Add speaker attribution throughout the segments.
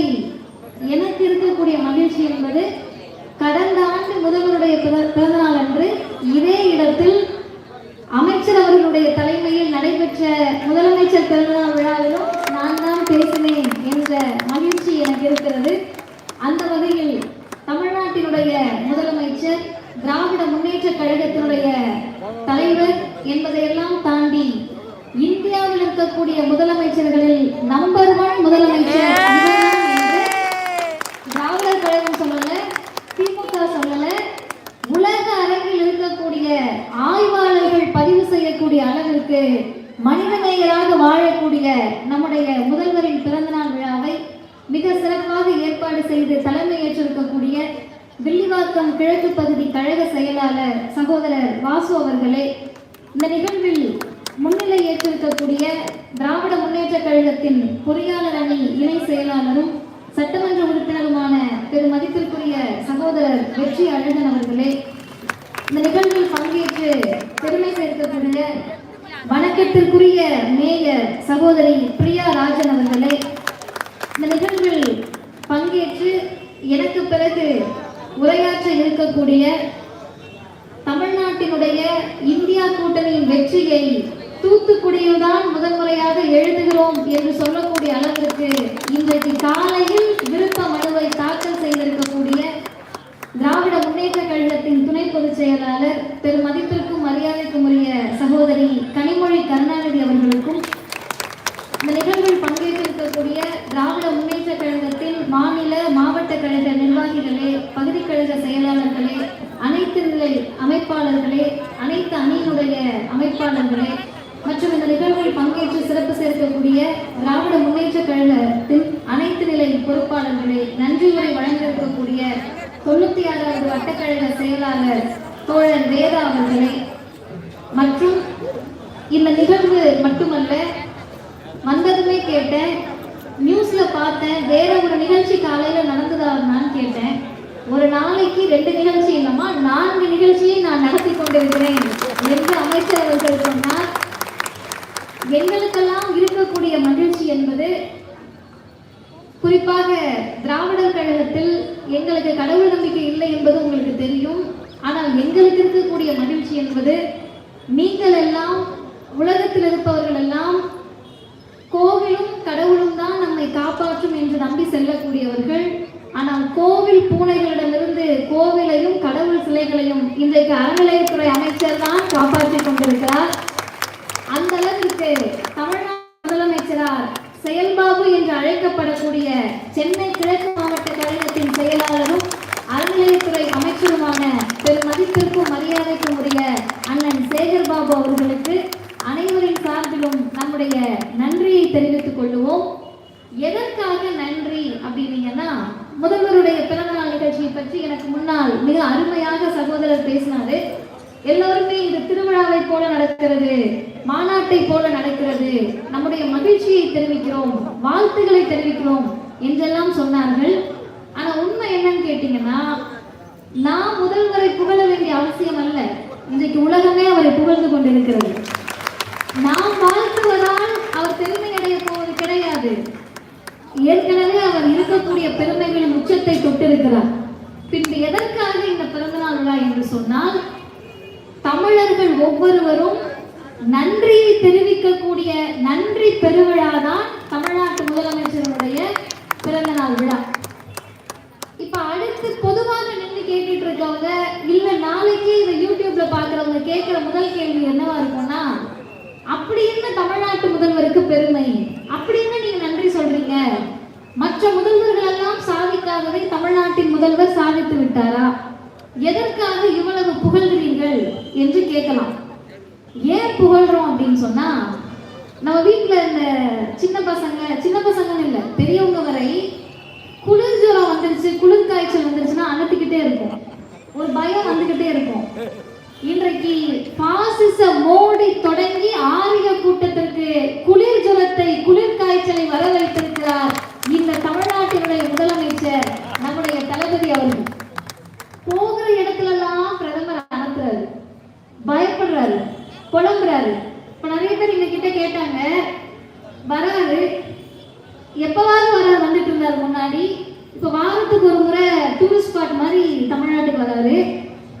Speaker 1: பொறுத்தவரை எனக்கு இருக்கக்கூடிய மகிழ்ச்சி என்பது கடந்த ஆண்டு முதல்வருடைய பிறந்த பிறந்தநாள் அன்று இதே இடத்தில் அமைச்சர் அவர்களுடைய தலைமையில் நடைபெற்ற முதலமைச்சர் பிறந்தநாள் விழாவிலும் நான் தான் பேசினேன் என்ற மகிழ்ச்சி எனக்கு இருக்கிறது அந்த வகையில் தமிழ்நாட்டினுடைய முதலமைச்சர் திராவிட முன்னேற்ற கழகத்தினுடைய தலைவர் என்பதையெல்லாம் தாண்டி இந்தியாவில் இருக்கக்கூடிய முதலமைச்சர்களில் நம்பர் ஒன் முதலமைச்சர் இவர்தான் என்று திராவிடர் கழகம் சொல்லல திமுக சொல்லல உலக அரங்கில் இருக்கக்கூடிய ஆய்வாளர்கள் பதிவு செய்யக்கூடிய அளவிற்கு மனிதநேயராக வாழக்கூடிய நம்முடைய முதல்வரின் பிறந்தநாள் விழாவை மிக சிறப்பாக ஏற்பாடு செய்து தலைமையேற்றிருக்கக்கூடிய வில்லிவாக்கம் கிழக்கு பகுதி கழக செயலாளர் சகோதரர் வாசு அவர்களே இந்த நிகழ்வில் முன்னிலை ஏற்றிருக்கக்கூடிய திராவிட முன்னேற்ற கழகத்தின் பொறியாளர் அணி இணை செயலாளரும் சட்டமன்ற உறுப்பினருமான பெரும் மதிப்பிற்குரிய சகோதரர் வெற்றி அழகன் அவர்களே இந்த நிகழ்வில் பங்கேற்று பெருமை சேர்க்கக்கூடிய வணக்கத்திற்குரிய மேயர் சகோதரி பிரியா ராஜன் அவர்களே இந்த நிகழ்வில் பங்கேற்று எனக்கு பிறகு உரையாற்ற இருக்கக்கூடிய தமிழ்நாட்டினுடைய இந்தியா கூட்டணியின் வெற்றியை தூத்துக்குடியில் தான் முதன்முறையாக எழுதுகிறோம் என்று சொல்லக்கூடிய அளவிற்கு இன்றைக்கு காலையில் விருப்ப மனுவை தாக்கல் செய்திருக்கக்கூடிய திராவிட முன்னேற்ற கழகத்தின் துணை பொதுச் செயலாளர் பெரும் மதிப்பிற்கும் மரியாதைக்கும் உரிய சகோதரி கனிமொழி கருணாநிதி அவர்கள் இந்த நிகழ்வில் பங்கேற்றிருக்கக்கூடிய திராவிட முன்னேற்ற கழகத்தின் மாநில மாவட்ட கழக நிர்வாகிகளே பகுதி கழக செயலாளர்களே அனைத்து நிலை அமைப்பாளர்களே அனைத்து அணியினுடைய அமைப்பாளர்களே மற்றும் இந்த நிகழ்வில் பங்கேற்று சிறப்பு சேர்க்கக்கூடிய திராவிட முன்னேற்ற கழகத்தின் அனைத்து நிலை பொறுப்பாளர்களே நன்றி உரை வழங்கியிருக்கக்கூடிய தொண்ணூத்தி ஆறாவது வட்டக்கழக செயலாளர் தோழர் வேதா அவர்களே. மற்றும் இந்த நிகழ்வு மட்டுமல்ல வந்ததுமே கேட்டேன் நியூஸ்ல பார்த்தேன் வேற ஒரு நிகழ்ச்சி காலையில நடந்ததான்னு கேட்டேன். ஒரு நாளைக்கு ரெண்டு நிகழ்ச்சி இல்லம்மா நான்கு நிகழ்ச்சியை நான் நடத்தி கொண்டிருக்கிறேன் என்று அமைச்சர் அவர்கள் சொன்னார் எங்களுக்கெல்லாம் இருக்கக்கூடிய மகிழ்ச்சி என்பது குறிப்பாக திராவிடர் கழகத்தில் எங்களுக்கு கடவுள் நம்பிக்கை இல்லை என்பது உங்களுக்கு தெரியும். ஆனால் எங்களுக்கு இருக்கக்கூடிய மகிழ்ச்சி என்பது நீங்கள் எல்லாம் உலகத்தில் இருப்பவர்கள் எல்லாம் கோவிலும் கடவுளும் தான் நம்மை காப்பாற்றும் என்று நம்பி செல்லக்கூடியவர்கள். ஆனால் கோவில் பூனைகளிடமிருந்து கோவிலையும் கடவுள் சிலைகளையும் இன்றைக்கு அறநிலையத்துறை அமைச்சர் தான் காப்பாற்றிக் கொண்டிருக்கிறார். அந்த அளவிற்கு தமிழ் முதலமைச்சரால் செயல்பாபு என்று அழைக்கப்படக்கூடிய சென்னை கிழக்கு மாவட்ட கழகத்தின் செயலாளரும் அறநிலையத்துறை அமைச்சருமான பெருமதிப்பிற்கும் மரியாதைக்கும் உரிய அண்ணன் சேகர் பாபு அவர்களுக்கு அனைவரின் சார்பிலும் நம்முடைய நன்றியை தெரிவித்துக் கொள்ளுவோம். எதற்காக நன்றி அப்படின்னீங்கன்னா முதல்வருடைய பிறந்தநாள் நிகழ்ச்சியை பற்றி எனக்கு முன்னால் மிக அருமையாக சகோதரர் பேசினாரு. எல்லோருமே இந்த திருவிழாவை போல நடக்கிறது மாநாட்டை போல நடக்கிறது. நம்முடைய மகிழ்ச்சியை தெரிவிக்கிறோம் வாழ்த்துக்களை தெரிவிக்கிறோம் என்றெல்லாம் சொன்னார்கள். ஆனா உண்மை என்னன்னு கேட்டீங்கன்னா நான் முதல்வரை புகழ வேண்டிய அவசியம் அல்ல. இன்றைக்கு உலகமே அவரை புகழ்ந்து கொண்டிருக்கிறது. நாம் வாழ்த்துவதால் அவர் பெருமை அடைய போவது கிடையாது. ஏற்கனவே அவர் இருக்கக்கூடிய பெருமைகளின் உச்சத்தை தொட்டிருக்கிறார். பின்பு எதற்காக இந்த பிறந்தநாள் விழா என்று சொன்னால் தமிழர்கள் ஒவ்வொருவரும் நன்றியை தெரிவிக்கக்கூடிய நன்றி பெருவிழா தான் தமிழ்நாட்டு முதலமைச்சருடைய பிறந்த நாள் விழா. இப்ப அடுத்து பொதுவாக நின்று கேட்டுட்டு இருக்கவங்க இல்ல நாளைக்கு இதை யூடியூப்ல பாக்குறவங்க கேட்கிற முதல் கேள்வி என்னவா இருக்கும்னா அப்படி என்ன தமிழ்நாட்டு முதல்வருக்கு பெருமை? அப்படி என்ன நீங்க நன்றி சொல்றீங்க? மற்ற முதல்வர்கள் எல்லாம் சாதிக்காததை தமிழ்நாட்டின் முதல்வர் சாதித்து விட்டாரா? எதற்காக இவ்வளவு புகழ்கிறீர்கள் என்று கேட்கலாம். ஏன் புகழ்றோம் அப்படின்னு சொன்னா நம்ம வீட்டுல இந்த சின்ன பசங்க சின்ன பசங்கன்னு இல்ல பெரியவங்க வரை குளிர் ஜுரம் வந்துருச்சு குளிர் காய்ச்சல் வந்துருச்சுன்னா அழுத்திக்கிட்டே இருக்கும் ஒரு பயம் வந்துகிட்டே இருக்கும். இன்றைக்கு பாசிச மோடி தொடங்கி ஆரிய கூட்டத்திற்கு குளிர் ஜுரத்தை குளிர் காய்ச்சலை வரவழைத்திருக்கிறார் இந்த தமிழ்நாட்டினுடைய முதலமைச்சர் நம்முடைய தளபதி அவர்கள் போகிற இடத்துல எல்லாம் பிரதமர் அனுப்புறாரு பயப்படுறாரு. புலம்புறாரு. இப்ப நிறைய பேர் எங்க கிட்ட கேட்டாங்க வராரு. எப்பவாவது வர வந்துட்டு இருந்தார் முன்னாடி. இப்போ வாரத்துக்கு ஒரு முறை டூரிஸ்ட் ஸ்பாட் மாதிரி தமிழ்நாட்டுக்கு வராரு.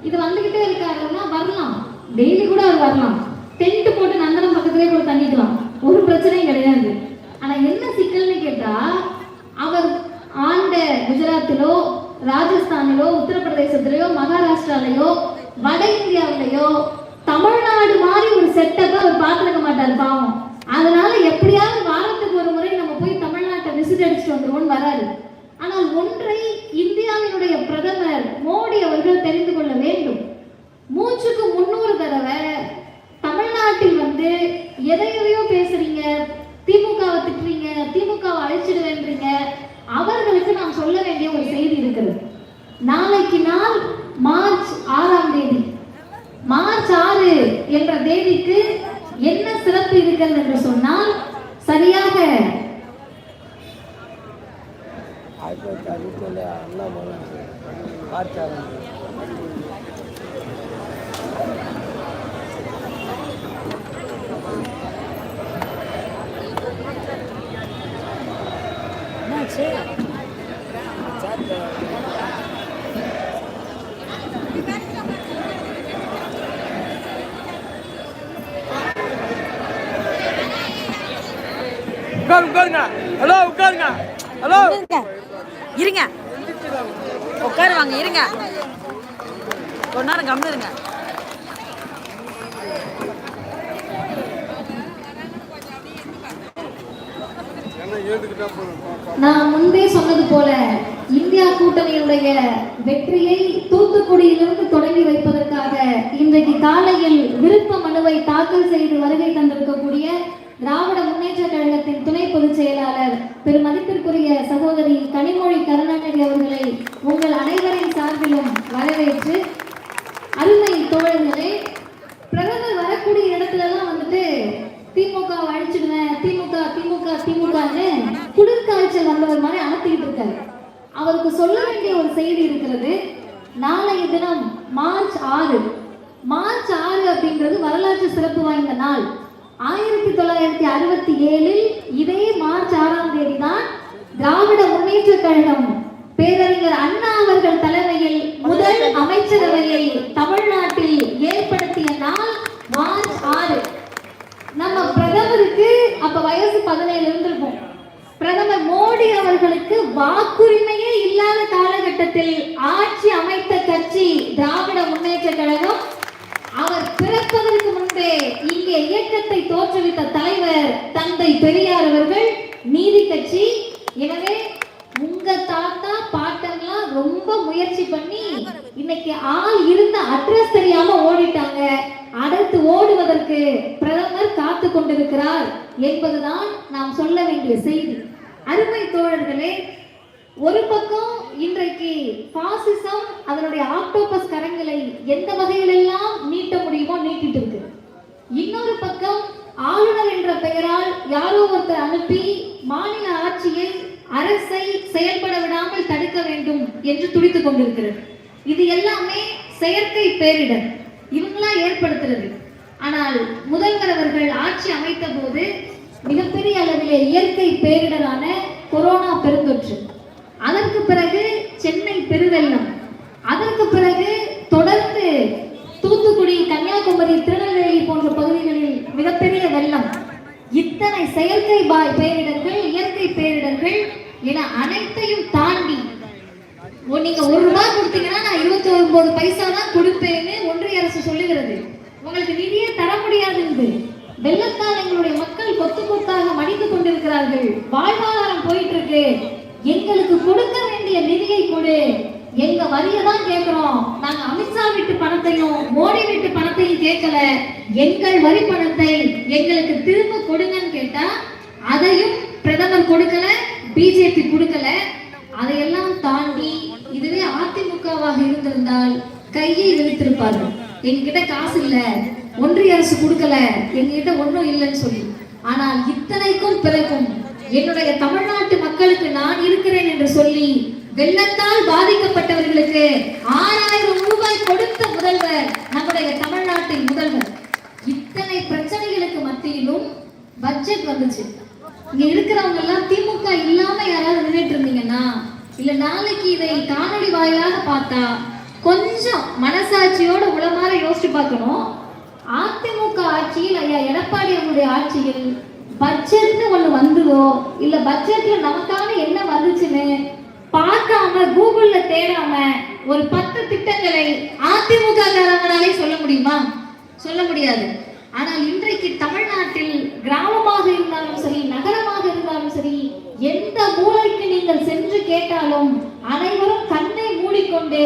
Speaker 1: இது வந்துகிட்டே இருக்காருன்னா வரலாம். டெய்லி கூட அவர் வரலாம். டென்ட் போட்டு நந்தனம் பக்கத்துலேயே கூட தங்கிக்கலாம். ஒரு பிரச்சனையும் கிடையாது. ஆனா என்ன சிக்கல்னு கேட்டா அவர் ஆண்ட குஜராத்திலோ ராஜஸ்தானிலோ உத்தரப்பிரதேசத்திலேயோ மகாராஷ்டிராலயோ வட இந்தியாவிலேயோ தமிழ்நாடு மாதிரி ஒரு செட்டப்பை அவர் பார்த்துருக்க மாட்டார் பாவம். அதனால எப்படியாவது வாரத்துக்கு ஒரு முறை நம்ம போய் தமிழ்நாட்டை விசிட் அடிச்சுட்டு வந்துருவோம்னு வராரு. ஆனால் ஒன்றை இந்தியாவினுடைய பிரதமர் மோடி அவர்கள் தெரிந்து கொள்ள வேண்டும். மூச்சுக்கு முன்னூறு தடவை தமிழ்நாட்டில் வந்து எதை எதையோ பேசுறீங்க திமுகவை திட்டுறீங்க திமுகவை அழைச்சிடுவேன்றீங்க அவர்களுக்கு நான் சொல்ல வேண்டிய ஒரு செய்தி இருக்கிறது. நாளைக்கு நாள் மார்ச் ஆறாம் தேதி மார்ச் ஆறு என்ற தேதிக்கு என்ன சிறப்பு இருக்கிறது என்று சொன்னால் சரியாக
Speaker 2: மார்ச் ஆறு அறுபத்தேழு அண்ணாமலை ஆட்சி ஆரம்பிச்சு என்னாச்சு
Speaker 3: உட்காரு உட்காருங்க ஹலோ உட்காருங்க. ஹலோ
Speaker 4: இருங்க. உட்காருவாங்க இருங்க. கொஞ்ச நேரம் கம்னு இருங்க.
Speaker 1: நான் முன்பே சொன்னது போல இந்தியா கூட்டணியுடைய வெற்றியை தூத்துக்குடியிலிருந்து தொடங்கி வைப்பதற்காக இன்றைக்கு காலையில் விருப்ப மனுவை தாக்கல் செய்து வருகை தந்திருக்கக்கூடிய திராவிட முன்னேற்ற கழகத்தின் துணை பொதுச் செயலாளர் பெருமதிப்பிற்குரிய சகோதரி கனிமொழி கருணாநிதி அவர்களை உங்கள் அனைவரின் சார்பிலும் வரவேற்று அருமை தோழர்களே பிரதமர் வரக்கூடிய இடத்துலலாம் வந்துட்டு திமுக அழிச்சிடுவேன் திமுக திமுக திமுகன்னு குளிர்காய்ச்சல் வந்தவர் மாதிரி அனுப்பிட்டு இருக்காரு. அவருக்கு சொல்ல வேண்டிய ஒரு செய்தி இருக்கிறது. நாளைய தினம் மார்ச் ஆறு. மார்ச் ஆறு அப்படிங்கிறது வரலாற்று சிறப்பு வாய்ந்த நாள். ஆயிரத்தி தொள்ளாயிரத்தி அறுபத்தி ஏழில் இதே மார்ச் ஆறாம் தேதி தான் திராவிட முன்னேற்ற கழகம் பேரறிஞர் அண்ணா அவர்கள் தலைமையில் முதல் அமைச்சரவையை தமிழ்நாட்டில் ஏற்படுத்திய நாள் மார்ச் ஆறு. நம்ம பிரதமருக்கு அப்ப வயசு பதினேழு இருந்திருக்கும். பிரதமர் மோடி அவர்களுக்கு வாக்குரிமையே இல்லாத காலகட்டத்தில் ஆட்சி அமைத்த கட்சி திராவிட முன்னேற்ற கழகம் பிறப்பதற்கு முன்பே இங்கே இயக்கத்தை தோற்றுவித்த தலைவர் தந்தை பெரியார் அவர்கள் நீதி கட்சி. எனவே உங்க தாத்தா பாட்டன்லாம் ரொம்ப முயற்சி பண்ணி இன்னைக்கு ஆள் இருந்த அட்ரஸ் தெரியாம ஓடிட்டாங்க. அடுத்து ஓடுவதற்கு பிரதமர் காத்து கொண்டிருக்கிறார் என்பதுதான் நாம் சொல்ல வேண்டிய செய்தி. அருமை தோழர்களே ஒரு பக்கம் இன்றைக்கு பாசிசம் அதனுடைய ஆக்டோபஸ் கரங்களை எந்த வகையிலெல்லாம் நீட்ட முடியுமோ நீட்டிட்டு இருக்கு. இன்னொரு பக்கம் ஆளுநர் என்ற பெயரால் யாரோ ஒருத்தர் அனுப்பி மாநில ஆட்சியை அரசை செயல்பட விடாமல் தடுக்க வேண்டும் என்று துடித்துக் கொண்டிருக்கிறது. இது எல்லாமே செயற்கை பேரிடர். இவங்களா ஏற்படுத்துறது. ஆனால் முதல்வர் அவர்கள் ஆட்சி அமைத்த போது மிகப்பெரிய அளவிலே இயற்கை பேரிடரான கொரோனா பெருந்தொற்று. அதற்கு பிறகு சென்னை பெருவெள்ளம் அதற்கு பிறகு தொடர்ந்து தூத்துக்குடி கன்னியாகுமரி திருநெல்வேலி போன்ற பகுதிகளில் மிகப்பெரிய வெள்ளம். இத்தனை செயற்கை பாய் பேரிடர்கள் இயற்கை பேரிடர்கள் என அனைத்தையும் தாண்டி ஓ, நீங்க ஒரு ரூபாய் கொடுத்தீங்கன்னா நான் இருபத்தி ஒன்பது பைசா தான் கொடுப்பேன்னு ஒன்றிய அரசு சொல்லுகிறது. உங்களுக்கு நிதியே தர முடியாது என்று. வெள்ளத்தால் எங்களுடைய மக்கள் கொத்து கொத்தாக மடிந்து கொண்டிருக்கிறார்கள். வாழ்வாதாரம் போயிட்டு இருக்கு. எங்களுக்கு கொடுக்க வேண்டிய நிதியை கொடு. எங்க வரியை தான் கேட்கிறோம். நாங்க அமித்ஷா வீட்டு பணத்தையும் மோடி வீட்டு பணத்தையும் கேட்கல. எங்கள் வரி பணத்தை எங்களுக்கு திரும்ப கொடுங்கன்னு கேட்டா அதையும் பிரதமர் கொடுக்கல பிஜேபி கொடுக்கல. அதையெல்லாம் தாண்டி இதுவே அதிமுகவாக இருந்திருந்தால் கையை இழுத்திருப்பார்கள். எங்ககிட்ட காசு இல்ல ஒன்றிய அரசு கொடுக்கல எங்ககிட்ட ஒன்றும் இல்லைன்னு சொல்லி. ஆனால் இத்தனைக்கும் பிறகும் என்னுடைய தமிழ்நாட்டு மக்களுக்கு நான் இருக்கிறேன் என்று சொல்லி வெள்ளத்தால் பாதிக்கப்பட்டவர்களுக்கு ஆறாயிரம் ரூபாய் கொடுத்த முதல்வர் நம்முடைய தமிழ்நாட்டின் முதல்வர். இத்தனை பிரச்சனைகளுக்கு மத்தியிலும் பட்ஜெட் வந்துச்சு. இங்க இருக்கிறவங்க எல்லாம் திமுக இல்லாம யாராவது நின்றுட்டு இருந்தீங்கன்னா இல்ல நாளைக்கு இதை காணொலி வாயிலாக பார்த்தா கொஞ்சம் மனசாட்சியோட உளமாற யோசிச்சு பார்க்கணும். அதிமுக ஆட்சியில் ஐயா எடப்பாடி அவருடைய ஆட்சியில் பட்ஜெட்னு ஒண்ணு வந்ததோ? இல்ல பட்ஜெட்ல நமக்கான என்ன வந்துச்சுன்னு பார்க்காம கூகுள்ல தேடாம ஒரு பத்து திட்டங்களை அதிமுக காரங்களாலே சொல்ல முடியுமா? சொல்ல முடியாது. ஆனால் இன்றைக்கு தமிழ்நாட்டில் கிராமமாக இருந்தாலும் சரி நகரமாக இருந்தாலும் சரி எந்த மூலைக்கு நீங்கள் சென்று கேட்டாலும் அனைவரும் கண்ணை மூடிக்கொண்டு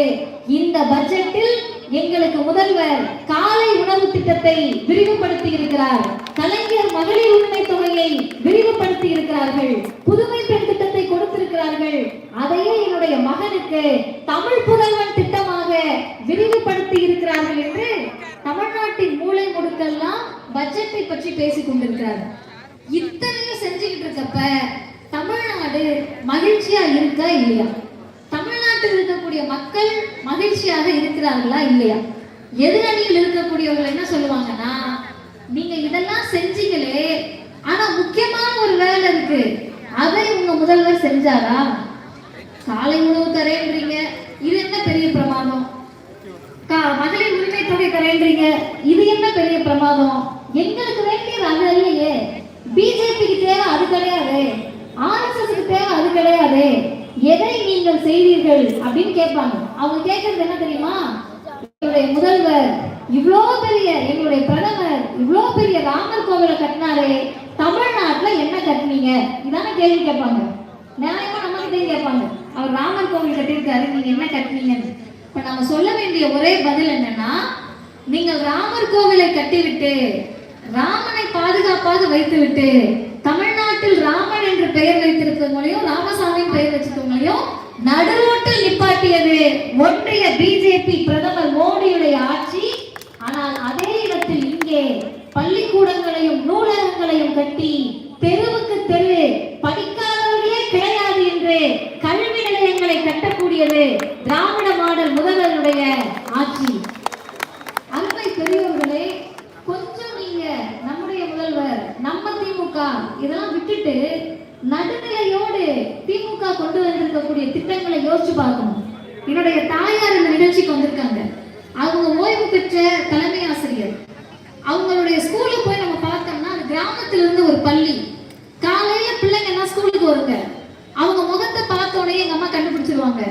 Speaker 1: இந்த பட்ஜெட்டில் எங்களுக்கு முதல்வர் காலை உணவு திட்டத்தை விரிவுபடுத்தி இருக்கிறார் கலைஞர் மகளிர் உரிமை தொகையை விரிவுபடுத்தி இருக்கிறார்கள் புதுமை பெண் திட்டத்தை கொடுத்திருக்கிறார்கள். அதையே என்னுடைய மகனுக்கு தமிழ் புதல்வன் திட்டமாக விரிவுபடுத்தி இருக்கிறார்கள் என்று தமிழ்நாட்டின் மூளை முடுக்கெல்லாம் பட்ஜெட்டை பற்றி பேசிக் கொண்டிருக்கிறார். இத்தனையும் செஞ்சுக்கிட்டு இருக்கப்ப தமிழ்நாடு மகிழ்ச்சியா இருக்கா இல்லையா? தமிழ்நாட்டில் இருக்கக்கூடிய மக்கள் மகிழ்ச்சியாக இருக்கிறார்களா இல்லையா? எதிரணியில் இருக்கக்கூடியவர்கள் என்ன சொல்லுவாங்கன்னா நீங்க இதெல்லாம் செஞ்சீங்களே ஆனா முக்கியமான ஒரு வேலை இருக்கு. அதை உங்க முதல்வர் செஞ்சாரா? காலை உணவு தரேன்றீங்க. இது என்ன பெரிய பிரமாதம்? கா- மகளிர் உரிமை தொகை தரேன்றீங்க. இது என்ன பெரிய பிரமாதம்? எங்களுக்கு வேண்டியது அது இல்லையே பிஜேபிக்கு தேவை அது கிடையாது. ஆர்எஸ்எஸ்க்கு தேவை அது கிடையாது. எதை நீங்கள் செய்தீர்கள் அப்படின்னு கேட்பாங்க. அவங்க கேட்கறது என்ன தெரியுமா? எங்களுடைய முதல்வர் இவ்வளோ பெரிய எங்களுடைய பிரதமர் இவ்வளோ பெரிய ராமர் கோவிலை கட்டினாரே தமிழ்நாட்டில் என்ன கட்டினீங்க? இதான கேள்வி கேட்பாங்க. நியாயமா நம்ம கிட்டே கேட்பாங்க. அவர் ராமர் கோவில் கட்டியிருக்காரு நீங்க என்ன கட்டினீங்கன்னு. இப்போ நம்ம சொல்ல வேண்டிய ஒரே பதில் என்னன்னா நீங்கள் ராமர் கோவிலை கட்டிவிட்டு ராமனை பாதுகாப்பாக வைத்துவிட்டு தமிழ்நாட்டில் ராமன் என்று பெயர் வைத்திருக்கவங்களையும் ராமசாமி பெயர் வச்சிருக்கவங்களையும் நடுரோட்டில் நிப்பாட்டியது ஒன்றிய பிஜேபி பிரதமர் மோடி ஆட்சி ஆனால் அதே இடத்தில் இங்கே பள்ளிக்கூடங்களையும் நூலகங்களையும் கட்டி தெருவுக்கு தெரு படிக்காதவர்களே கிடையாது என்று கல்வி நிலையங்களை கட்டக்கூடியது திராவிட மாடல் முதல்வருடைய ஆட்சி அருமை பெரியவர்களே கொஞ்சம் நீங்க நம்முடைய முதல்வர் நம்ம திமுக இதெல்லாம் விட்டுட்டு நடுநிலையோடு திமுக கொண்டு வந்திருக்கக்கூடிய திட்டங்களை யோசிச்சு பார்க்கணும் என்னுடைய தாயார் இந்த நிகழ்ச்சிக்கு வந்திருக்காங்க அவங்க ஓய்வு பெற்ற தலைமை ஆசிரியர் அவங்களுடைய ஸ்கூல்ல போய் நம்ம பார்த்தோம்னா அது கிராமத்துல இருந்து ஒரு பள்ளி காலையில பிள்ளைங்க எல்லாம் ஸ்கூலுக்கு வருங்க அவங்க முகத்தை பார்த்த உடனே எங்க அம்மா கண்டுபிடிச்சிருவாங்க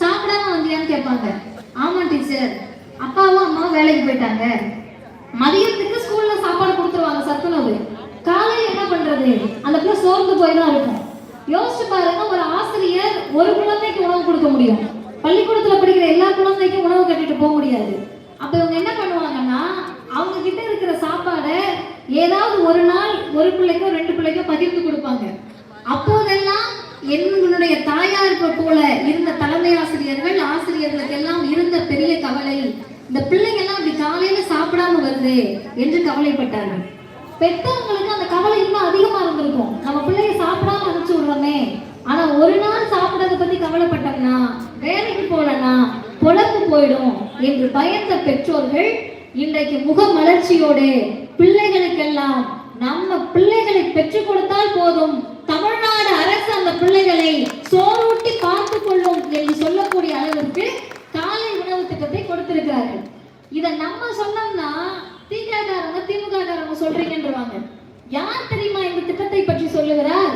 Speaker 1: சாப்பிடாம வந்தியான்னு கேட்பாங்க ஆமா டீச்சர் அப்பாவும் அம்மாவும் வேலைக்கு போயிட்டாங்க மதியத்துக்கு ஸ்கூல்ல சாப்பாடு கொடுத்துருவாங்க சத்துணவு காலையில அந்த பிள்ளை சோர்ந்து போய் தான் இருக்கும். யோசிச்சு பாருங்க ஒரு ஆசிரியர் ஒரு குழந்தைக்கு உணவு கொடுக்க முடியும். பள்ளிக்கூடத்துல படிக்கிற எல்லா குழந்தைக்கும் உணவு கட்டிட்டு போக முடியாது. அப்ப இவங்க என்ன பண்ணுவாங்கன்னா அவங்க கிட்ட இருக்கிற சாப்பாடை ஏதாவது ஒரு நாள் ஒரு பிள்ளைக்கோ ரெண்டு பிள்ளைக்கோ பகிர்ந்து கொடுப்பாங்க. அப்போதெல்லாம் என்னுடைய தாயார் போல இருந்த தலைமை ஆசிரியர்கள் ஆசிரியர்களுக்கு எல்லாம் இருந்த பெரிய கவலை இந்த பிள்ளைங்க எல்லாம் அப்படி காலையில சாப்பிடாம வருது என்று கவலைப்பட்டார்கள். பெற்றவங்களுக்கு அந்த கவலை இன்னும் அதிகமா இருந்திருக்கும். நம்ம பிள்ளைய சாப்பிடாம அனுப்பிச்சு விடுறோமே. ஆனா ஒரு நாள் சாப்பிடறத பத்தி கவலைப்பட்டோம்னா வேலைக்கு போலனா பொழப்பு போயிடும் என்று பயந்த பெற்றோர்கள் இன்றைக்கு முகமலர்ச்சியோடு பிள்ளைகளுக்கெல்லாம் நம்ம பிள்ளைகளை பெற்றுக் கொடுத்தால் போதும். தமிழ்நாடு அரசு அந்த பிள்ளைகளை சோறூட்டி பார்த்து கொள்ளும் என்று சொல்லக்கூடிய அளவிற்கு காலை உணவு திட்டத்தை கொடுத்திருக்கிறார்கள் இதை நம்ம சொன்னோம்னா திகாரங்க திமுக காரங்க சொல்றீங்கன்றவாங்க யார் தெரியுமா இந்த திட்டத்தை பற்றி சொல்லுகிறார்.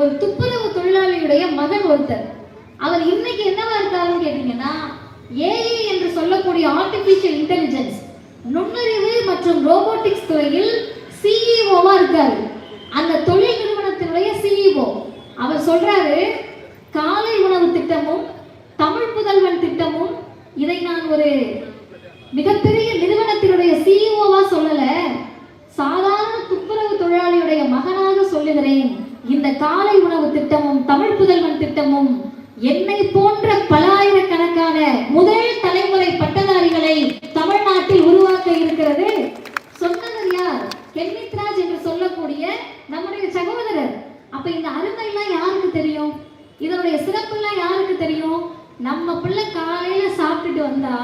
Speaker 1: ஒரு துப்புரவு தொழிலாளியுடைய மகன் ஒருத்தர். அவர் இன்னைக்கு என்னவா இருக்காருன்னு கேட்டீங்கன்னா ஏஐ என்று சொல்லக்கூடிய ஆர்டிபிஷியல் இன்டெலிஜென்ஸ் நுண்ணறிவு மற்றும் ரோபோட்டிக்ஸ் துறையில் சிஇஓவா இருக்காரு. அந்த தொழில் நிறுவனத்தினுடைய சிஇஓ அவர் சொல்றாரு காலை உணவு திட்டமும் தமிழ் புதல்வன் திட்டமும் இதை நான் ஒரு மிகப்பெரிய நிறுவனத்தினுடைய சிஇஓவா சொல்லல சாதாரண துப்புரவு தொழிலாளியுடைய மகனாக சொல்லுகிறேன் இந்த காலை உணவு திட்டமும் தமிழ் புதல்வன் திட்டமும் என்னை போன்ற பலாயிரக்கணக்கான முதல் தலைமுறை பட்டதாரிகளை தமிழ்நாட்டில் உருவாக்க இருக்கிறது. சொன்னவர் யார்? கென்மித்ராஜ் என்று சொல்லக்கூடிய நம்முடைய சகோதரர். அப்ப இந்த அருமைலாம் யாருக்கு தெரியும்? இதனுடைய சிறப்புலாம் யாருக்கு தெரியும்? நம்ம பிள்ளை காலையில சாப்பிட்டுட்டு வந்தா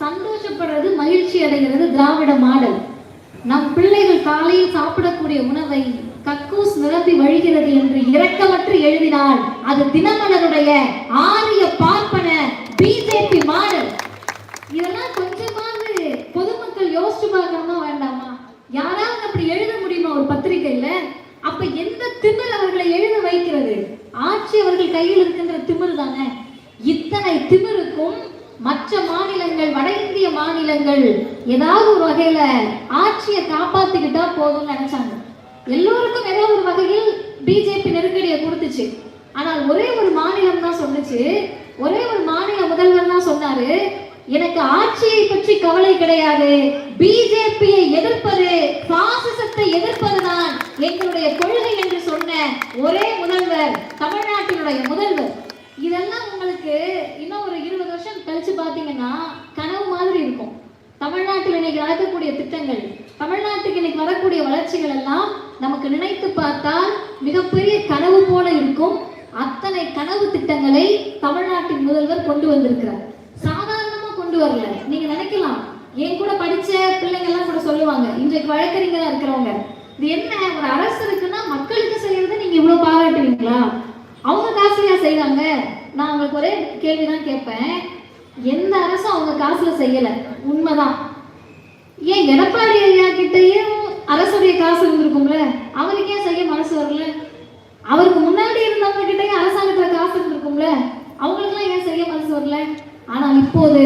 Speaker 1: சந்தோஷப்படுறது மகிழ்ச்சி அடைகிறது திராவிட மாடல். நம் பிள்ளைகள் காலையில் சாப்பிடக்கூடிய உணவை கக்கூஸ் நிரம்பி வழிகிறது என்று இரக்கமற்று எழுதினால் அது தினமலருடைய ஆரிய பார்ப்பன பிஜேபி மாடல். இதெல்லாம் கொஞ்சமாவது பொதுமக்கள் யோசிச்சு பார்க்கணுமா வேண்டாமா? யாராவது அப்படி எழுத முடியுமா ஒரு பத்திரிகையில? அப்ப எந்த திமிர் அவர்களை எழுத வைக்கிறது? ஆட்சி அவர்கள் கையில் இருக்கின்ற திமிர் தானே. இத்தனை திமிருக்கும் மற்ற மாநிலங்கள் வட இந்திய மாநிலங்கள் ஏதாவது ஒரு வகையில ஆட்சியை காப்பாத்திக்கிட்டா போதும்னு நினைச்சாங்க. எல்லோருக்கும் ஏதோ ஒரு வகையில் பிஜேபி நெருக்கடியை கொடுத்துச்சு. ஆனால் ஒரே ஒரு மாநிலம் தான் சொன்னுச்சு. ஒரே ஒரு மாநில முதல்வர் தான் சொன்னாரு. எனக்கு ஆட்சியை பற்றி கவலை கிடையாது. பிஜேபியை எதிர்ப்பது பாசிசத்தை எதிர்ப்பதுதான் எங்களுடைய கொள்கை என்று சொன்ன ஒரே முதல்வர் தமிழ்நாட்டினுடைய முதல்வர். இதெல்லாம் உங்களுக்கு இன்னும் ஒரு இருபது வருஷம் கழிச்சு பார்த்தீங்கன்னா கனவு மாதிரி இருக்கும். தமிழ்நாட்டில் இன்னைக்கு நடக்கக்கூடிய திட்டங்கள் தமிழ்நாட்டுக்கு இன்னைக்கு வரக்கூடிய வளர்ச்சிகள் எல்லாம் நமக்கு நினைத்து பார்த்தால் மிகப்பெரிய கனவு போல இருக்கும். அத்தனை கனவு திட்டங்களை தமிழ்நாட்டின் முதல்வர் கொண்டு வந்திருக்கிறார். சாதாரணமா கொண்டு வரல. நீங்க நினைக்கலாம். என் கூட படிச்ச பிள்ளைங்க எல்லாம் கூட சொல்லுவாங்க இன்றைக்கு வழக்கறிஞரா இருக்கிறவங்க இது என்ன? ஒரு அரசு இருக்குன்னா மக்களுக்கு செய்யறதை நீங்க இவ்வளவு பாராட்டுவீங்களா? அவங்க காசுலயா செய்யறாங்க நான் உங்களுக்கு ஒரே கேள்விதான் கேட்பேன். எந்த அரசும் அவங்க காசுல செய்யல. உண்மைதான். ஏன் எடப்பாடி ஐயா கிட்டயும் அரசுடைய காசு இருந்திருக்கும்ல? அவருக்கு ஏன் செய்ய மனசு வரல? அவருக்கு முன்னாடி இருந்தவங்க கிட்டயும் அரசாங்கத்துல காசு இருந்திருக்கும்ல? அவங்களுக்குலாம் ஏன் செய்ய மனசு வரல? ஆனால் இப்போது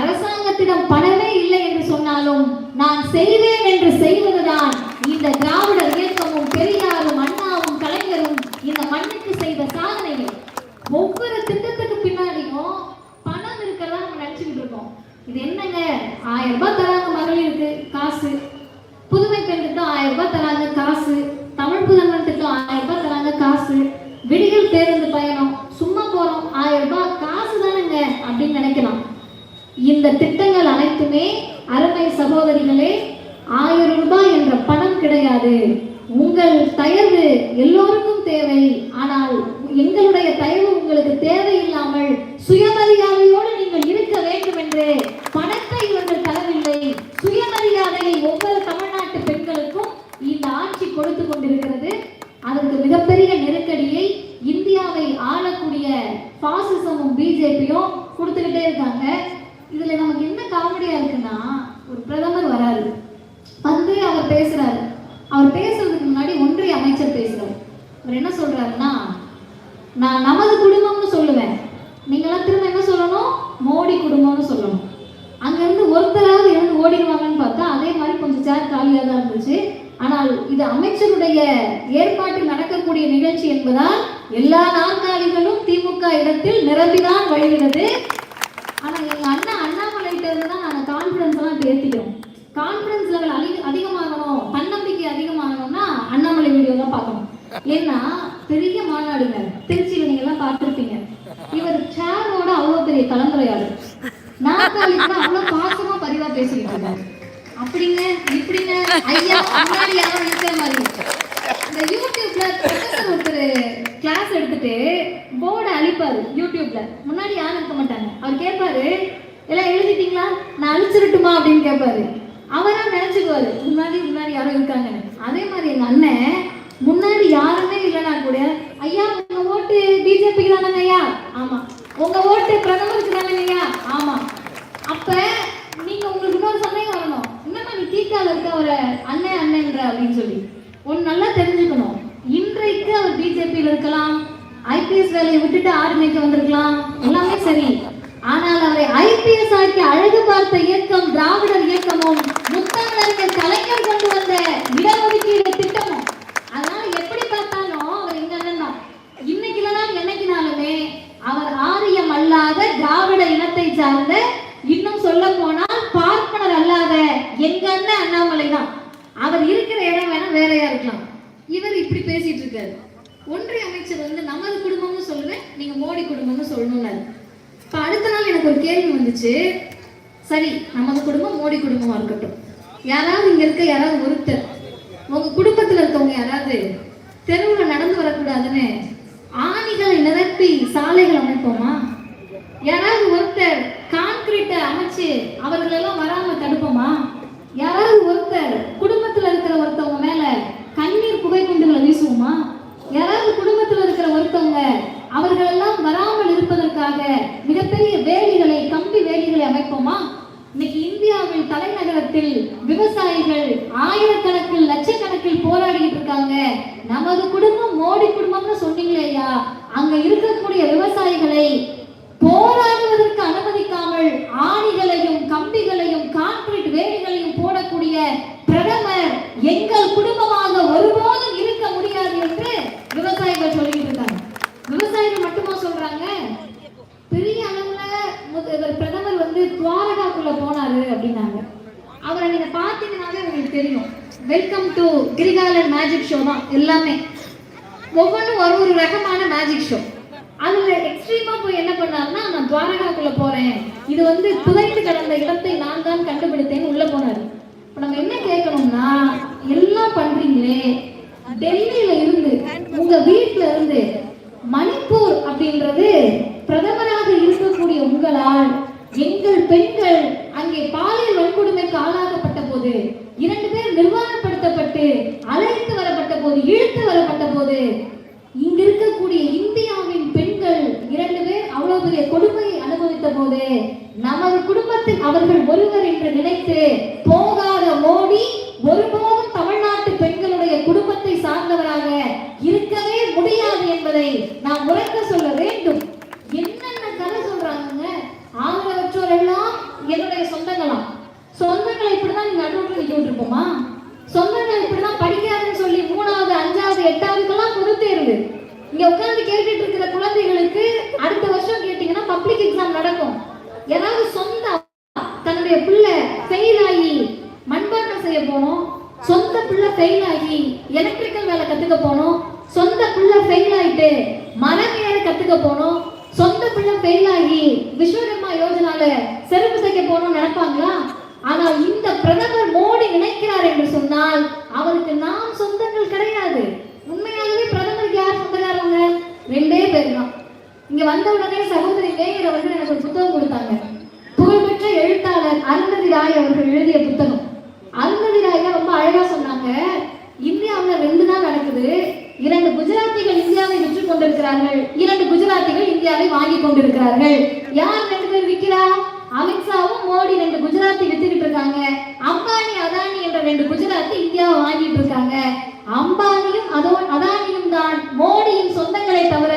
Speaker 1: அரசாங்கத்திடம் பணமே இல்லை என்று சொன்னாலும் நான் செய்வேன் என்று செய்வதுதான் இந்த திராவிடர் இயக்கமும் பெரியாரும் அண்ணாவும் கலைஞரும் இந்த மண்ணுக்கு செய்த சாதனைகள் ஒவ்வொரு திட்டத்துக்கு பின்னாடியும் பணம் இருக்கிறதா நம்ம நினைச்சுக்கிட்டு இருக்கோம் இது என்னங்க? ஆயிரம் ரூபாய் தராங்க மகளிருக்கு காசு. புதுமை பெண் திட்டம் ஆயிரம் ரூபாய் தராங்க காசு. தமிழ் புதல்வன் திட்டம் ஆயிரம் ரூபாய் தராங்க காசு. விடிகள் பேருந்து பயணம். சும்மா போறோம். ஆயிரம் ரூபாய் காசு தானேங்க அப்படின்னு நினைக்கலாம். இந்த திட்டங்கள் அனைத்துமே அருமை சகோதரிகளே ஆயிரம் ரூபாய் என்ற பணம் கிடையாது. உங்கள் தயவு எல்லோருக்கும் தேவை. ஆனால் எங்களுடைய தயவு உங்களுக்கு தேவையில்லாமல் சுயமரியாதையோடு நீங்கள் இருக்க வேண்டும் என்று பணத்தை இவர்கள் தரவில்லை சுயமரியாதையை ஒவ்வொரு தமிழ்நாட்டு பெண்களுக்கும் இந்த ஆட்சி கொடுத்து கொண்டிருக்கிறது அதற்கு மிகப்பெரிய நெருக்கடியை இந்தியாவை ஆளக்கூடிய பாசிசமும் பிஜேபியும் கொடுத்துக்கிட்டே இருக்காங்க இதுல நமக்கு என்ன காமெடியா இருக்குன்னா ஒரு பிரதமர் வராரு வந்து அவர் பேசுறாரு அவர் பேசுறதுக்கு முன்னாடி ஒன்றிய அமைச்சர் பேசுறாரு அவர் என்ன சொல்றாருன்னா நான் நமது குடும்பம்னு சொல்லுவேன் நீங்களாம் திரும்ப என்ன சொல்லணும் மோடி குடும்பம்னு சொல்லணும் அங்கிருந்து ஒருத்தராவது இருந்து ஓடிடுவாங்கன்னு பார்த்தா அதே மாதிரி கொஞ்சம் சேர் காலியாக தான் இருந்துச்சு ஆனால் இது அமைச்சருடைய ஏற்பாட்டில் நடக்கக்கூடிய நிகழ்ச்சி என்பதால் எல்லா நாற்காலிகளும் திமுக இடத்தில் நிரம்பிதான் வழிகிறது ஆனா எங்க அண்ணா அண்ணாமலைகிட்ட இருந்து தான் நாங்க கான்ஃபிடன்ஸ் எல்லாம் இப்ப ஏத்திக்கிறோம் கான்ஃபிடன்ஸ் லெவல் அதிக அதிகமாகணும் தன்னம்பிக்கை அதிகமாகணும்னா அண்ணாமலை வீடியோ தான் பார்க்கணும் ஏன்னா பெரிய மாநாடுங்க திருச்சியில நீங்க எல்லாம் பார்த்திருப்பீங்க. இவர் சேரோட அவ்வளவு பெரிய கலந்துரையாடல். நாற்காலிக்கு அவ்வளவு பாசமா பதிவா பேசிக்கிட்டு இருக்காரு. அப்படிங்க இப்படிங்க ஐயா முன்னாடி யாரும் இருக்கிற மாதிரி. இந்த யூடியூப்ல ப்ரொஃபசர் ஒருத்தர் கிளாஸ் எடுத்துட்டு போர்டை அழிப்பாரு யூடியூப்ல. முன்னாடி யாரும் இருக்க மாட்டாங்க. அவர் கேட்பாரு எல்லாம் எழுதிட்டீங்களா? நான் அழிச்சிருட்டுமா அப்படின்னு கேட்பாரு அவரா நினைச்சுக்குவாரு முன்னாடி முன்னாடி யாரும் இருக்காங்கன்னு. அதே மாதிரி எங்க அண்ணன் முன்னாடி யாருமே இல்லைனா கூட ஐயா உங்க ஓட்டு பிஜேபிக்கு தானே ஐயா? ஆமா. உங்க ஓட்டு பிரதமருக்கு தானே ஐயா? ஆமா. அப்ப நீங்க உங்களுக்கு இன்னொரு சந்தேகம் வரணும். என்னம்மா நீ தீக்கால இருக்க ஒரு அண்ணன் அண்ணன்ற அப்படின்னு சொல்லி. ஒன்னு நல்லா தெரிஞ்சுக்கணும். இன்றைக்கு அவர் பிஜேபியில் இருக்கலாம் ஐபிஎஸ் வேலையை விட்டுட்டு ஆர்மிக்கு வந்திருக்கலாம். எல்லாமே சரி. ஆனால் அவரை ஐபிஎஸ் ஆக்கி அழகு பார்த்த இயக்கம் திராவிடர் இயக்கமும் முத்தமிழறிஞர் கலைஞர் கொண்டு வந்த இடஒதுக்கீடு திட்டமும் அதனால எப்படி பார்த்தாலும் அவர் எங்க அண்ணன் தான் இன்னைக்கு இல்லைனா என்னைக்குனாலுமே அவர் ஆரியம் அல்லாத திராவிட இனத்தை சார்ந்த இன்னும் சொல்ல போனால் பார்ப்பனர் அல்லாத எங்க அண்ணன் அண்ணாமலை தான். அவர் இருக்கிற இடம் வேணா வேறையா இருக்கலாம். இவர் இப்படி பேசிட்டு இருக்காரு. ஒன்றிய அமைச்சர் வந்து நமது குடும்பம்னு சொல்லுவேன் நீங்க மோடி குடும்பம்னு சொல்லணும்னாரு. இப்ப அடுத்த நாள் எனக்கு ஒரு கேள்வி வந்துச்சு. சரி நமது குடும்பம் மோடி குடும்பமா இருக்கட்டும். யாராவது இங்க இருக்க யாராவது ஒருத்தர் உங்க குடும்பத்துல இருக்கவங்க யாராவது தெருவுல நடந்து வரக்கூடாதுன்னு ஆணிகளை நிரப்பி சாலைகள் அமைப்போமா? யாராவது ஒருத்தர் கான்கிரீட்டை அமைச்சு அவர்களெல்லாம் வராமல் வராம தடுப்போமா யாராவது ஒருத்தர் குடும்பத்துல இருக்கிற ஒருத்தவங்க மேல கண்ணீர் புகை குண்டுகளை ஒருத்தவங்க அவர்களெல்லாம் வராமல் இருப்பதற்காக மிகப்பெரிய வேலிகளை கம்பி வேலிகளை அமைப்போமா இன்னைக்கு இந்தியாவில் தலைநகரத்தில் விவசாயிகள் ஆயிரக்கணக்கில் லட்சக்கணக்கில் போராடிட்டு இருக்காங்க நமது குடும்பம் மோடி குடும்பம்னு சொன்னீங்களே ஐயா அங்க இருக்கக்கூடிய விவசாயிகளை போராடுவதற்கு அனுமதிக்காமல் ஆணிகளையும் கம்பிகளையும் கான்கிரீட் வேலிகளையும் போடக்கூடிய பிரதமர் எங்கள் குடும்பமாக ஒருபோதும் இருக்க முடியாது என்று விவசாயிகள் சொல்லிட்டு இருக்காங்க விவசாயிகள் மட்டுமா சொல்றாங்க பெரிய அளவுல முத- இவர் பிரதமர் வந்து துவாரகாக்குள்ள போனாரு அப்படின்னாங்க அவரை நீங்க பாத்தீங்கன்னாலே உங்களுக்கு தெரியும் welcome to Kirikalan magic show தான் எல்லாமே ஒவ்வொன்றும் ஒரு ஒரு ரகமான மேஜிக் ஷோ அதுல எக்ஸ்ட்ரீமா போய் என்ன பண்ணாருன்னா நான் துவாரகாக்குள்ள போறேன். இது வந்து புதைந்து கடந்த இடத்தை நான் தான் கண்டுபிடித்தேன்னு உள்ள போனாரு. இப்ப நம்ம என்ன கேட்கணும்னா எல்லாம் பண்றீங்களே. டெல்லியில இருந்து உங்க வீட்டுல இருந்து மணிப்பூர் அப்படின்றது பிரதமராக இருக்கக்கூடிய உங்களால் எங்கள் பெண்கள் அங்கே பாலியல் வன்கொடுமைக்கு ஆளாகப்பட்ட போது இரண்டு பேர் நிர்வாணப்படுத்தப்பட்டு அழைத்து வரப்பட்ட போது இழுத்து வரப்பட்ட போது இங்க இருக்கக்கூடிய இந்தியாவின் பெண்கள் இரண்டு பேர் அவ்வளவு பெரிய கொடுமையை அனுபவித்த போது நமது குடும்பத்தில் அவர்கள் ஒருவர் என்று நினைத்து போகாத மோடி ஒருபோதும் தமிழ்நாட்டு பெண்களுடைய குடும்பத்தை சார்ந்தவராக இருக்கவே முடியாது என்பதை நாம் உறக்க சொல்ல வேண்டும். என்னென்ன கதை சொல்றாங்க ஆதரவற்றோர் எல்லாம் என்னுடைய சொந்தங்களாம். சொந்தங்களை இப்படிதான் நீங்க நடுவில் நிக்க விட்டுருப்போமா? சொந்தங்கள் இப்படிதான் படிக்காதுன்னு சொல்லி மூணாவது அஞ்சாவது எட்டாவதுக்கெல்லாம் பொது தேர்வு இங்க உட்காந்து கேட்டுட்டு இருக்கிற குழந்தைகளுக்கு அடுத்த வருஷம் கேட்டீங்கன்னா பப்ளிக் எக்ஸாம் நடக்கும். ஏதாவது சொந்த அப்பா தன்னுடைய பிள்ளை ஃபெயில் ஆகி மண்பாட்டம் செய்ய போனோம் சொந்த பிள்ளை ஃபெயில் ஆகி எலக்ட்ரிக்கல் வேலை கத்துக்க போனோம் சொந்த பிள்ளை ஃபெயில் ஆயிட்டு மரம் ஏற கத்துக்க போனோம் சொந்த பிள்ளை ஃபெயில் ஆகி விஸ்வகர்மா யோஜனால செருப்பு தைக்க போனோம் நினைப்பாங்களா? ஆனால் இந்த பிரதமர் மோடி நினைக்கிறார் என்று சொன்னால் அவருக்கு நாம் சொந்தங்கள் கிடையாது. உண்மையாகவே பிரதமருக்கு யார் சொந்தக்காரவங்க ரெண்டே பேர் தான். இங்க வந்த உடனே சகோதரி மேயர் அவர்கள் எனக்கு ஒரு புத்தகம் கொடுத்தாங்க. புகழ்பெற்ற எழுத்தாளர் அருந்ததி ராய் அவர்கள் எழுதிய புத்தகம். அருந்ததி ராய் தான் ரொம்ப அழகா சொன்னாங்க. இந்தியாவில் ரெண்டு தான் நடக்குது. இரண்டு குஜராத்திகள் இந்தியாவை விற்று கொண்டிருக்கிறார்கள். இரண்டு குஜராத்திகள் இந்தியாவை வாங்கி கொண்டிருக்கிறார்கள். யார் ரெண்டு பேர் விற்கிறா? அமித்ஷாவும் மோடி ரெண்டு குஜராத்தி வித்துக்கிட்டு இருக்காங்க. அம்பானி அதானி என்ற ரெண்டு குஜராத்தி இந்தியாவை வாங்கிட்டு இருக்காங்க. அம்பானியும் அதோ அதானியும் தான் மோடியின் சொந்தங்களை தவிர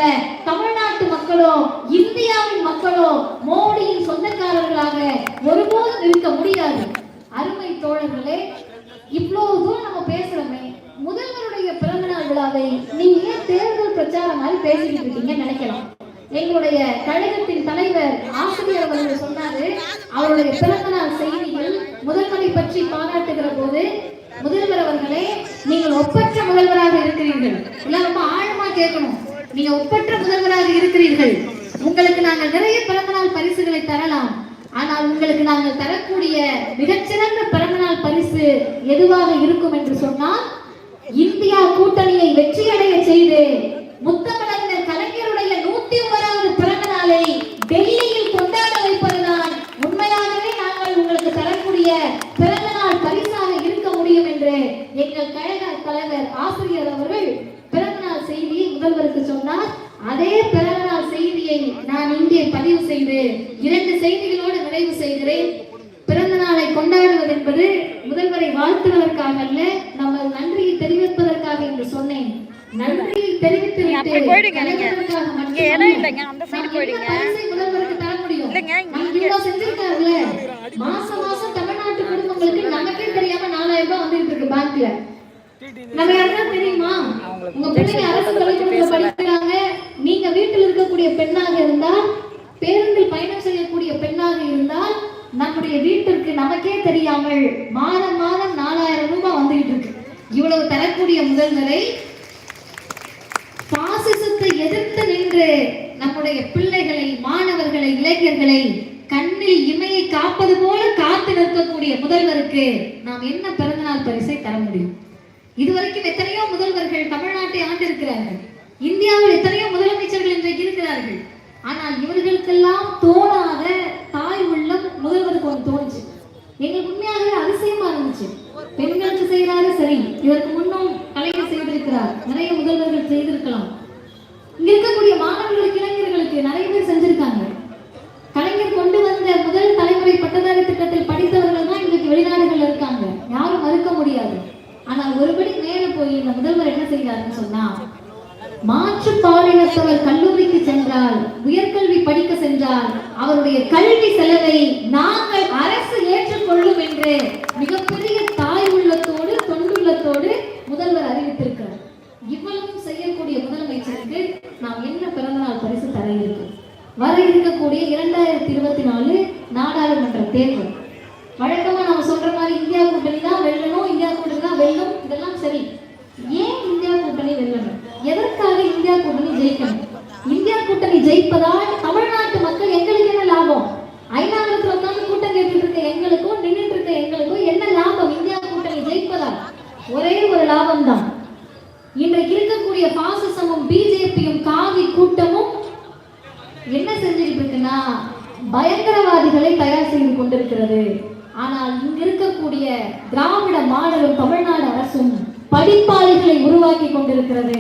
Speaker 1: தமிழ்நாட்டு மக்களோ இந்தியாவின் மக்களோ மோடியின் சொந்தக்காரர்களாக ஒருபோதும் இருக்க முடியாது. அருமை தோழர்களே இவ்வளவு தூரம் நம்ம பேசுறோமே முதல்வருடைய பிறந்தநாள் விழாவை நீங்க ஏன் தேர்தல் பிரச்சாரம் மாதிரி பேசிக்கிட்டு இருக்கீங்கன்னு நினைக்கலாம். எங்களுடைய கழகத்தின் தலைவர் ஆசிரியர் அவர்கள் சொன்னாரு அவருடைய பிறந்தநாள் செய்தியில் முதல்வரை பற்றி பாராட்டுகிற போது முதல்வர் அவர்களே நீங்கள் ஒப்பற்ற முதல்வராக இருக்கிறீர்கள். இல்ல ரொம்ப ஆழமா கேட்கணும். நீங்க ஒப்பற்ற முதல்வராக இருக்கிறீர்கள். உங்களுக்கு நாங்கள் நிறைய பிறந்தநாள் பரிசுகளை தரலாம். ஆனால் உங்களுக்கு நாங்கள் தரக்கூடிய மிகச்சிறந்த பிறந்தநாள் பரிசு எதுவாக இருக்கும் என்று சொன்னால் இந்தியா கூட்டணியை வெற்றியடைய செய்து முத்தமிழறிஞர் கலைஞருடைய நூத்தி ஒன்பதாவது பிறந்த நாளை டெல்லியில் கொண்டாட வைப்பதுதான் உண்மையாகவே நாங்கள் உங்களுக்கு தரக்கூடிய பிறந்த நாள் பரிசாக இருக்க முடியும் என்று எங்கள் கழக தலைவர் ஆசிரியர் அவர்கள் பிறந்த நாள் செய்தியை முதல்வருக்கு சொன்னார். அதே பிறந்த நாள் செய்தியை நான் இங்கே பதிவு செய்து இரண்டு செய்திகளோடு நிறைவு செய்கிறேன். பிறந்த நாளை கொண்டாடுவது என்பது முதல்வரை வாழ்த்துவதற்காக அல்ல நம்ம நன்றியை தெரிவிப்பதற்காக என்று சொன்னேன். நன்றியை தெரிவித்து. முதல்வருக்கு தர முடியும்? செஞ்சிருக்காருல்ல. மாசம் மாசம் தமிழ்நாட்டு குடும்பங்களுக்கு நமக்கே தெரியாம நாலாயிரம் ரூபாய் வந்துட்டு இருக்கு பேங்க்ல நம்ம யாருன்னா தெரியுமா? உங்க பிள்ளைங்க அரசு பள்ளிக்கூடத்துல படிக்கிறாங்க. நீங்க வீட்டில் இருக்கக்கூடிய பெண்ணாக இருந்தால் பேருந்தில் பயணம் செய்யக்கூடிய பெண்ணாக இருந்தால் நம்முடைய வீட்டிற்கு நமக்கே தெரியாமல் மாதம் மாதம் நாலாயிரம் ரூபாய் வந்துகிட்டு இருக்கு. இவ்வளவு தரக்கூடிய முதல்வரை பாசிசத்தை எதிர்த்து நின்று நம்முடைய பிள்ளைகளை மாணவர்களை இளைஞர்களை கண்ணில் இமையை காப்பது போல காத்து நிற்கக்கூடிய முதல்வருக்கு நாம் என்ன பிறந்தநாள் பரிசை தர முடியும்? இதுவரைக்கும் எத்தனையோ முதல்வர்கள் தமிழ்நாட்டை ஆண்டிருக்கிறார்கள். இந்தியாவில் எத்தனையோ முதலமைச்சர்கள் இன்றைக்கு இருக்கிறார்கள். ஆனால் இவர்களுக்கெல்லாம் தோணாத தாய் உள்ளம் முதல்வருக்கு ஒன்று தோணுச்சு. எங்களுக்கு உண்மையாகவே அதிசயமா இருந்துச்சு. பெண்களுக்கு செய்யறாரு சரி இதற்கு முன்னும் கலைஞர் செய்திருக்கிறார். நிறைய முதல்வர்கள் செய்திருக்கலாம். இங்க இளைஞர்களுக்கு நிறைய பேர் செஞ்சிருக்காங்க. கலைஞர் கொண்டு வந்த முதல் தலைமுறை பட்டதாரி திட்டத்தில் படித்த தான் இன்றைக்கு வெளிநாடுகள்ல இருக்காங்க யாரும் முடியாது. ஆனால் ஒருபடி மேல போய் இந்த முதல்வர் என்ன செய்கிறாருன்னு சொன்னா மாற்று பாலினத்தவர் கல்லூரிக்கு சென்றால் உயர்கல்வி படிக்க சென்றால் அவருடைய கல்வி செலவை நாங்கள் அரசு ஏற்றுக்கொள்ளும் என்று மிகப்பெரிய தாய் உள்ளத்தோடு தொண்டுள்ளத்தோடு முதல்வர் அறிவித்திருக்கிறார். இவ்வளவும் செய்யக்கூடிய முதலமைச்சருக்கு நாம் என்ன பிறந்தநாள் பரிசு தர இருக்கும் வர இருக்கக்கூடிய இரண்டாயிரத்தி இருபத்தி நாலு நாடாளுமன்ற தேர்தல். வழக்கமா நம்ம சொல்ற மாதிரி இந்தியா கூட்டணி தான் வெல்லணும் இந்தியா கூட்டணி தான் வெல்லும். இதெல்லாம் சரி. ஏன் இந்தியா கூட்டணி வெல்லணும்? எதற்காக இந்தியா கூட்டணி ஜெயிக்கணும்? இந்தியா கூட்டணி ஜெயிப்பதால் தமிழ்நாட்டு மக்கள் எங்களுக்கு என்ன லாபம்? ஐநாயிரத்துல உட்கார்ந்து கூட்டம் கேட்டுட்டு இருக்க எங்களுக்கும் நின்றுட்டு இருக்க எங்களுக்கும் என்ன லாபம் இந்தியா கூட்டணி ஜெயிப்பதால்? ஒரே ஒரு லாபம் தான் இன்றைக்கு இருக்கக்கூடிய பாசிசமும் பிஜேபியும் காவி கூட்டமும் என்ன செஞ்சுட்டு இருக்குன்னா பயங்கரவாதிகளை தயார் செய்து கொண்டிருக்கிறது. ஆனால் இங்க இருக்கக்கூடிய திராவிட மாடலும் தமிழ்நாடு அரசும் படிப்பாளிகளை உருவாக்கி கொண்டிருக்கிறது.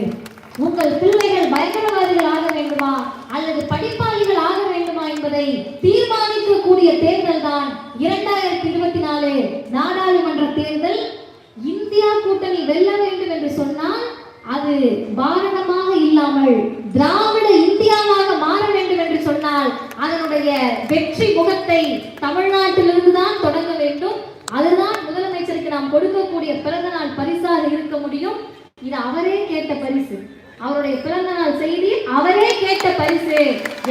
Speaker 1: உங்கள் பிள்ளைகள் பயங்கரவாதிகள் ஆக வேண்டுமா? அல்லது படிப்பாளிகள் ஆக வேண்டுமா என்பதை தீர்மானிக்கக்கூடிய தேர்தல் தான் இரண்டாயிரத்தி இருபத்தி நாலு நாடாளுமன்ற தேர்தல். இந்தியா கூட்டணி வெல்ல வேண்டும் என்று சொன்னால் அது பாரதமாக இல்லாமல் திராவிட இந்தியாவாக மாற வேண்டும் என்று சொன்னால் அதனுடைய வெற்றி முகத்தை தமிழ்நாட்டிலிருந்து தான் தொடங்க வேண்டும். அதுதான் முதலமைச்சருக்கு நாம் கொடுக்கக்கூடிய பிறந்த நாள் பரிசாக இருக்க முடியும். இது அவரே கேட்ட பரிசு. அவருடைய பிறந்த நாள் செய்தி அவரே கேட்ட பரிசு.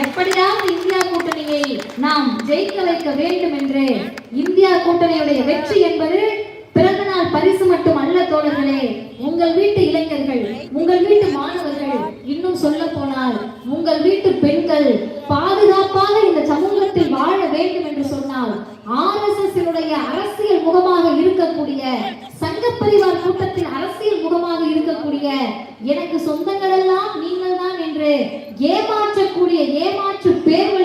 Speaker 1: எப்படியாவது இந்தியா கூட்டணியை நாம் ஜெயிக்க வைக்க வேண்டும் என்று. இந்தியா கூட்டணியுடைய வெற்றி என்பது பிறந்த நாள் பரிசு மட்டும் தோழர்களே உங்கள் வீட்டு இளைஞர்கள் உங்கள் வீட்டு மாணவர்கள் இன்னும் சொல்ல போனால் உங்கள் வீட்டு பெண்கள் பாதுகாப்பாக இந்த சமூகத்தில் வாழ வேண்டும் என்று சொன்னால் ஆர் எஸ் அரசியல் முகமாக இருக்கக்கூடிய சங்க பரிவார் கூட்டத்தின் அரசியல் முகமாக இருக்கக்கூடிய எனக்கு சொந்தங்கள் எல்லாம் நீங்கள் தான் என்று ஏமாற்றக்கூடிய ஏமாற்று பேர்வழி